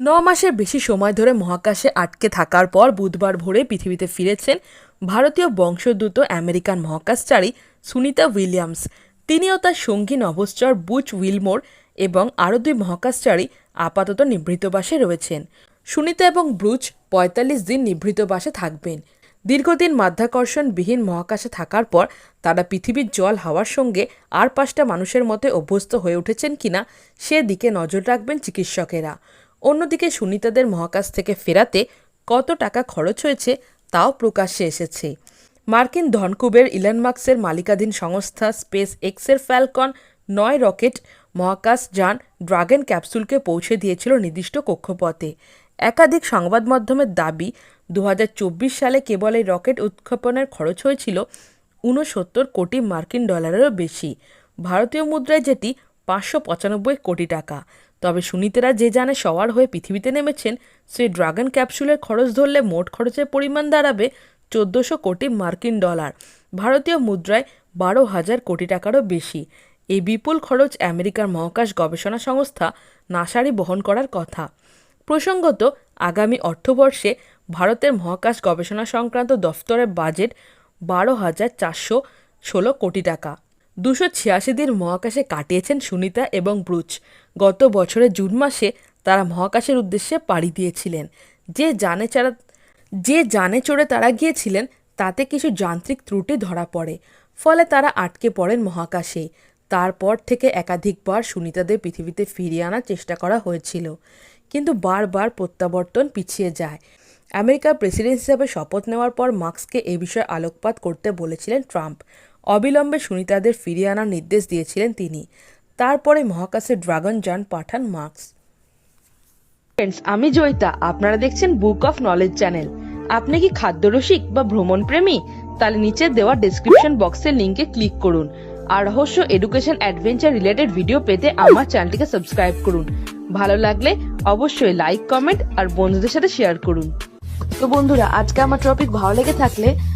ন মাসের বেশি সময় ধরে মহাকাশে আটকে থাকার পর বুধবার ভোরে পৃথিবীতে ফিরেছেন ভারতীয় বংশোদ্ভূত আমেরিকান মহাকাশচারী সুনিতা উইলিয়ামস। তিনি ও তার সঙ্গী নভশ্চর বুচ উইলমোর এবং আরও দুই মহাকাশচারী আপাতত নিভৃতবাসে রয়েছেন। সুনিতা এবং ব্রুচ পঁয়তাল্লিশ দিন নিভৃতবাসে থাকবেন। দীর্ঘদিন মাধ্যাকর্ষণবিহীন মহাকাশে থাকার পর তারা পৃথিবীর জল হাওয়ার সঙ্গে আর পাঁচটা মানুষের মতে অভ্যস্ত হয়ে উঠেছেন কিনা সেদিকে নজর রাখবেন চিকিৎসকেরা। অন্যদিকে সুনিতাদের মহাকাশ থেকে ফেরাতে কত টাকা খরচ হয়েছে তাও প্রকাশ্যে এসেছে। মার্কিন ধনকুবের ইলন মার্কসের মালিকাধীন সংস্থা স্পেস এক্সের ফ্যালকন নয় রকেট মহাকাশ যান ড্রাগন ক্যাপসুলকে পৌঁছে দিয়েছিল নির্দিষ্ট কক্ষপথে। একাধিক সংবাদ মাধ্যমের দাবি দু হাজার চব্বিশ সালে কেবল এই রকেট উৎক্ষেপণের খরচ হয়েছিল ঊনসত্তর কোটি মার্কিন ডলারেরও বেশি। ভারতীয় মুদ্রায় যেটি পাঁচশো পঁচানব্বই কোটি টাকা। তবে সুনীতেরা যে জানে সওয়ার হয়ে পৃথিবীতে নেমেছেন, সেই ড্রাগন ক্যাপসুলের খরচ ধরলে মোট খরচের পরিমাণ দাঁড়াবে চোদ্দোশো কোটি মার্কিন ডলার। ভারতীয় মুদ্রায় বারো হাজার কোটি টাকারও বেশি। এই বিপুল খরচ আমেরিকার মহাকাশ গবেষণা সংস্থা নাসারই বহন করার কথা। প্রসঙ্গত, আগামী অর্থবর্ষে ভারতের মহাকাশ গবেষণা সংক্রান্ত দফতরের বাজেট বারো হাজার চারশো ষোলো কোটি টাকা। দুশো ছিয়াশি দিন মহাকাশে কাটিয়েছেন সুনিতা এবং ব্রুচ। গত বছরের জুন মাসে তারা মহাকাশের উদ্দেশ্যে পাড়ি দিয়েছিলেন। যে জানে চারা, যে জানে চড়ে তারা গিয়েছিলেন, তাতে কিছু যান্ত্রিক ত্রুটি ধরা পড়ে। ফলে তারা আটকে পড়েন মহাকাশে। তারপর থেকে একাধিকবার সুনিতাদের পৃথিবীতে ফিরিয়ে আনার চেষ্টা করা হয়েছিল। কিন্তু বারবার প্রত্যাবর্তন পিছিয়ে যায়। আমেরিকার প্রেসিডেন্ট হিসাবে শপথ নেওয়ার পর মার্কসকে এ বিষয়ে আলোকপাত করতে বলেছিলেন ট্রাম্প। অবিলম্বে সুনিতাদের ফিরিয়ে আনার নির্দেশ দিয়েছিলেন তিনি। তারপরে মহাকাশে ড্রাগন যান পাঠান মার্কস। ফ্রেন্ডস আমি জয়িতা। আপনারা দেখছেন বুক অফ নলেজ চ্যানেল। আপনি কি খাদ্যরসিক বা ভ্রমণ প্রেমী তাহলে নিচে দেওয়া ডেসক্রিপশন বক্সের লিংকে ক্লিক করুন। আর রহস্য এডুকেশন অ্যাডভেঞ্চার রিলেটেড ভিডিও পেতে আমার চ্যানেলটিকে সাবস্ক্রাইব করুন। ভালো লাগলে অবশ্যই লাইক কমেন্ট আর বন্ধুদের সাথে শেয়ার করুন। তো বন্ধুরা আজকে আমার টপিক ভালো লেগে থাকলে